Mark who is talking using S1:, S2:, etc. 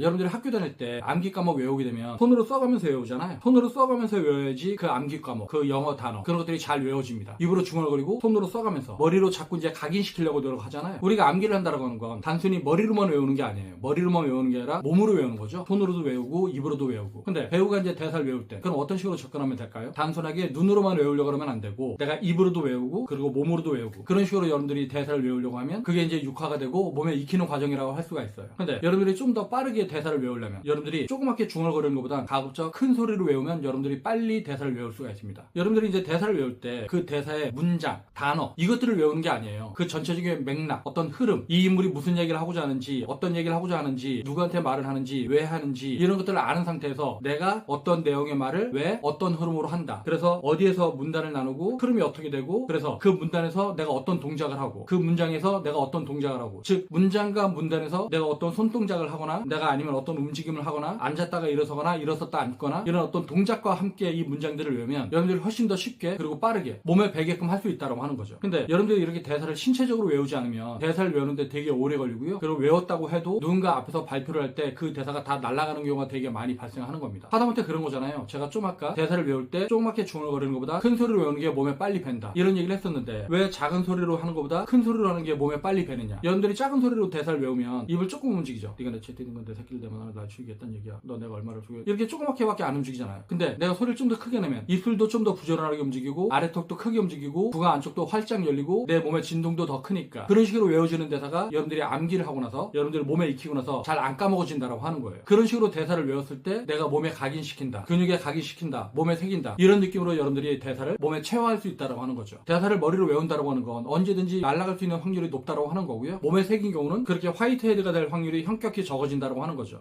S1: 여러분들이 학교 다닐 때 암기 과목 외우게 되면 손으로 써가면서 외우잖아요. 손으로 써가면서 외워야지 그 암기 과목, 그 영어 단어 그런 것들이 잘 외워집니다. 입으로 중얼거리고 손으로 써가면서 머리로 자꾸 이제 각인시키려고 노력하잖아요. 우리가 암기를 한다라고 하는 건 단순히 머리로만 외우는 게 아니에요. 머리로만 외우는 게 아니라 몸으로 외우는 거죠. 손으로도 외우고 입으로도 외우고. 근데 배우가 이제 대사를 외울 때 그럼 어떤 식으로 접근하면 될까요? 단순하게 눈으로만 외우려고 그러면 안 되고 내가 입으로도 외우고 그리고 몸으로도 외우고 그런 식으로 여러분들이 대사를 외우려고 하면 그게 이제 육화가 되고 몸에 익히는 과정이라고 할 수가 있어요. 근데 여러분들이 좀 더 빠르게 대사를 외우려면 여러분들이 조그맣게 중얼거리는 것보다 가급적 큰 소리로 외우면 여러분들이 빨리 대사를 외울 수가 있습니다. 여러분들이 이제 대사를 외울 때 그 대사의 문장, 단어 이것들을 외우는 게 아니에요. 그 전체적인 맥락, 어떤 흐름, 이 인물이 무슨 얘기를 하고자 하는지, 어떤 얘기를 하고자 하는지, 누구한테 말을 하는지, 왜 하는지 이런 것들을 아는 상태에서 내가 어떤 내용의 말을 왜 어떤 흐름으로 한다. 그래서 어디에서 문단을 나누고 흐름이 어떻게 되고 그래서 그 문단에서 내가 어떤 동작을 하고 그 문장에서 내가 어떤 동작을 하고 즉 문장과 문단에서 내가 어떤 손동작을 하거나 내가 아니면 어떤 움직임을 하거나 앉았다가 일어서거나 일어섰다 앉거나 이런 어떤 동작과 함께 이 문장들을 외우면 여러분들이 훨씬 더 쉽게 그리고 빠르게 몸에 배게끔 할 수 있다고 하는 거죠. 근데 여러분들이 이렇게 대사를 신체적으로 외우지 않으면 대사를 외우는데 되게 오래 걸리고요. 그리고 외웠다고 해도 누군가 앞에서 발표를 할 때 그 대사가 다 날아가는 경우가 되게 많이 발생하는 겁니다. 하다못해 그런 거잖아요. 제가 좀 아까 대사를 외울 때 조그맣게 중얼거리는 것보다 큰 소리로 외우는 게 몸에 빨리 밴다. 이런 얘기를 했었는데 왜 작은 소리로 하는 것보다 큰 소리로 하는 게 몸에 빨리 배느냐. 여러분들이 작은 소리로 대사를 외우면 입을 조금 움직이죠. 네가 내 채팅인 건데 새끼를 대면 날 죽이겠다는 얘기야. 너 내가 얼마를 죽여. 이렇게 조그맣게밖에 안 움직이잖아요. 근데 내가 소리를 좀 더 크게 내면 입술도 좀 더 부지런하게 움직이고 아래턱도 크게 움직이고 부가 안쪽도 활짝 열리고 내 몸의 진동도 더 크니까 그런 식으로 외워지는 대사가 여러분들이 암기를 하고 나서 여러분들이 몸에 익히고 나서 잘 안 까먹어진다라고 하는 거예요. 그런 식으로 대사를 외웠을 때 내가 몸에 각인시킨다. 근육에 각인시킨다. 몸에 새긴다. 이런 느낌으로 여러분들이 대사를 몸에 체화할 수 있다라고 하는 거죠. 대사를 머리로 외운다라고 하는 건 언제든지 날아갈 수 있는 확률이 높다라고 하는 거고요. 몸에 새긴 경우는 그렇게 화이트헤드가 될 확률이 현격히 적어진다라고 하는 거죠.